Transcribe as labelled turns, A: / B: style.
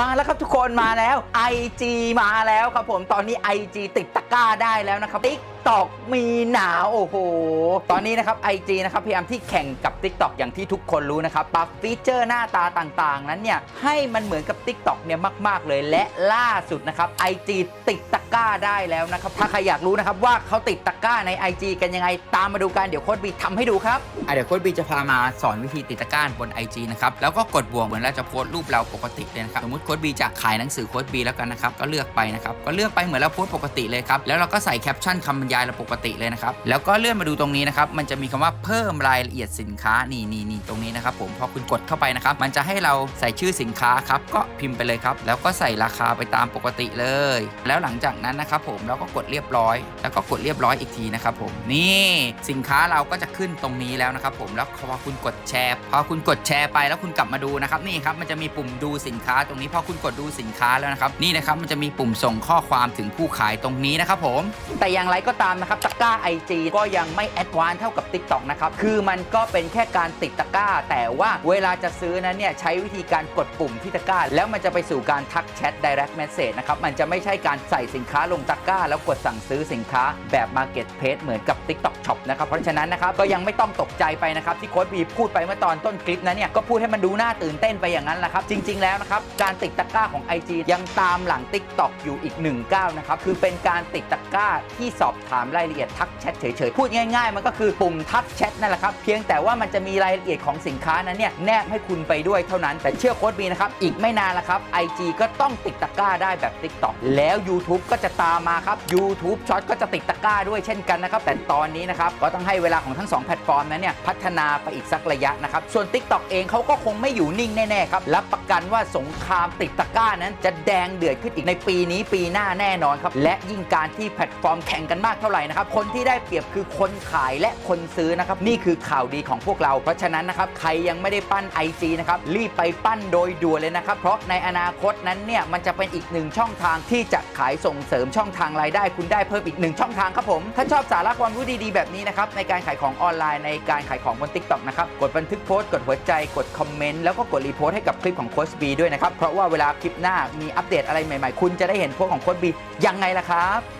A: มาแล้วครับทุกคนมาแล้ว IG มาแล้วครับผมตอนนี้ IG ติดตะกร้าได้แล้วนะครับ t o k มีหนาโอ้โห ตอนนี้นะครับ IG นะครับพยายามที่แข่งกับ TikTok อย่างที่ทุกคนรู้นะครับปรับฟีเจอร์หน้าตาต่างๆ นั้นเนี่ย ให้มันเหมือนกับ TikTok เนี่ยมาก ๆ เลยและล่าสุดนะครับ IG ติดตะกร้าได้แล้วนะครับ ถ้าใครอยากรู้นะครับว่าเขาติดตะกร้าใน IG กันยังไงตามมาดูกันเดี๋ยวโค้ดบีทำให้ดูครับอะเดี๋ยวโค้ดบีจะพามาสอนวิธีติดตะกร้าบน IG นะครับแล้วก็กดบวกเหมือนเราจะโพสต์รูปเราปกติเลยนะครับสมมติโค้ดบีจะขายหนังสือโค้ดบีแล้วกันนะครับก็เลือกไปนะครับก็เลือกไปเหมือนเราโพสต์ปกติเลยครับแล้วเราก็ใส่แคปชั่นคำบรรยายเราปกติเลยนะครับ แล้วก็เลื่อนมาดูตรงนี้นะครับ มันจะมีคำว่าเพิ่มรายละเอียดสินค้านี่นี่นี่ตรงนี้นะครับผมพอคุณกดเข้าไปนะครับ มันจะให้เราใส่ชื่อสินค้าครับ ก็พิมพ์ไปเลยครับ แล้วก็ใส่ราคาไปตามปกติเลย แล้วหลังจากนั้นนะครับผมเราก็กดเรียบร้อย แล้วก็กดเรียบร้อยอีกทีนะครับผมนี่สินค้าเราก็จะขึ้นตรงนี้แล้วนะครับผมแล้วพอคุณกดแชร์พอคุณกดแชร์ไปแล้วคุณกลับมาดูนะครับนี่ครับมันจะมีปุ่มดูสินค้าตรงนี้พอคุณกดดูสินค้าแล้วนะครับนี่นะครับมันจะมีปุ่มส่งข้อความถึงผู้ขายตรงนี้นะครับผม แต่อย่างไรก็ตามนะครับตะกร้า IG ก็ยังไม่แอดวานเท่ากับ TikTok นะครับคือมันก็เป็นแค่การติดตะกร้า แต่ว่าเวลาจะซื้อนั้นเนี่ยใช้วิธีการกดปุ่มที่ตะกร้า แล้วมันจะไปสู่การทักแชท direct message นะครับมันจะไม่ใช่การใส่สินค้าลงตะกร้า แล้วกดสั่งซื้อสินค้าแบบ Marketplace เหมือนกับ TikTok Shop นะครับเพราะฉะนั้นนะครับก็ยังไม่ต้องตกใจไปนะครับที่โค้ดบีพูดไปเมื่อตอนต้นคลิปนั้นเนี่ยก็พูดให้มันดูน่าตื่นเต้นไปอย่างนั้นแหละครับจริง ๆแล้วนะครับการติดตะกร้าของ IG ยังตามหลัง TikTok อยู่อีก1ก้าวนะครับคือเป็นการติดตะกร้าที่สอบถามรายละเอียดทักแชทเฉยๆ พูดง่ายๆ มันก็คือปุ่มทักแชทนั่นแหละครับ เพียงแต่ว่ามันจะมีรายละเอียดของสินค้านั้นเนี่ยแนบให้คุณไปด้วยเท่านั้น แต่เชื่อโค้ดบีนะครับ อีกไม่นานละครับ IG ก็ต้องติดตะกร้าได้แบบ TikTok แล้ว YouTube ก็จะตามมาครับ YouTube Short ก็จะติดตะกร้าด้วยเช่นกันนะครับ แต่ตอนนี้นะครับก็ต้องให้เวลาของทั้งสองแพลตฟอร์มนั้นเนี่ยพัฒนาไปอีกสักระยะนะครับ ส่วน TikTok เองเขาก็คงไม่อยู่นิ่งแน่ๆครับ รับประกันว่าสงครามติดตะกร้านั้น จะแดงเดือดขึ้นอีกในปีนี้ปีหน้าแน่นอนครับ และยิ่งการที่แพลตฟอร์มแข่งกันมากเท่าไหร่นะครับ คนที่ได้เปรียบคือคนขายและคนซื้อนะครับ นี่คือข่าวดีของพวกเรา เพราะฉะนั้นนะครับ ใครยังไม่ได้ปั้น IG นะครับ รีบไปปั้นโดยด่วนเลยนะครับ เพราะในอนาคตนั้นเนี่ยมันจะเป็นอีกหนึ่งช่องทางที่จะขายส่งเสริมช่องทางรายได้ คุณได้เพิ่มอีกหนึ่งช่องทางครับผม ถ้าชอบสาระความรู้ดีๆแบบนี้นะครับในการขายของออนไลน์ในการขายของบน TikTok นะครับ กดบันทึกโพสต์กดหัวใจกดคอมเมนต์แล้วก็กดรีโพสต์ให้กับคลิปของโค้ชบีด้วยนะครับเพราะว่าเวลาคลิปหน้ามีอัปเดตอะไรใหม่ๆ คุณจะได้เห็นโพสต์ของโค้ชบียังไงล่ะครับ